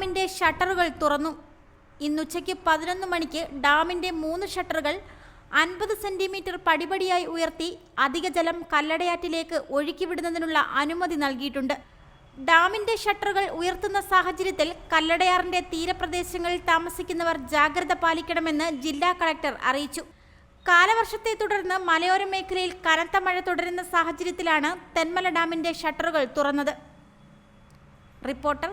ഡാമിന്റെ ഷട്ടറുകൾ തുറന്നു. ഇന്നുച്ചയ്ക്ക് പതിനൊന്ന് മണിക്ക് ഡാമിന്റെ മൂന്ന് ഷട്ടറുകൾ അൻപത് സെന്റിമീറ്റർ പടിപടിയായി ഉയർത്തി അധിക ജലം കല്ലടയാറ്റിലേക്ക് ഒഴുക്കിവിടുന്നതിനുള്ള അനുമതി നൽകിയിട്ടുണ്ട്. ഡാമിന്റെ ഷട്ടറുകൾ ഉയർത്തുന്ന സാഹചര്യത്തിൽ കല്ലടയാറിന്റെ തീരപ്രദേശങ്ങളിൽ താമസിക്കുന്നവർ ജാഗ്രത പാലിക്കണമെന്ന് ജില്ലാ കളക്ടർ അറിയിച്ചു. കാലവർഷത്തെ തുടർന്ന് മലയോര മേഖലയിൽ കനത്ത മഴ തുടരുന്ന സാഹചര്യത്തിലാണ് തെന്മല ഡാമിന്റെ ഷട്ടറുകൾ തുറന്നത്. Reporter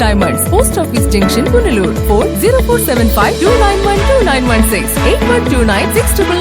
Diamonds, Post Office Junction, Punalur, 4047529129168129699.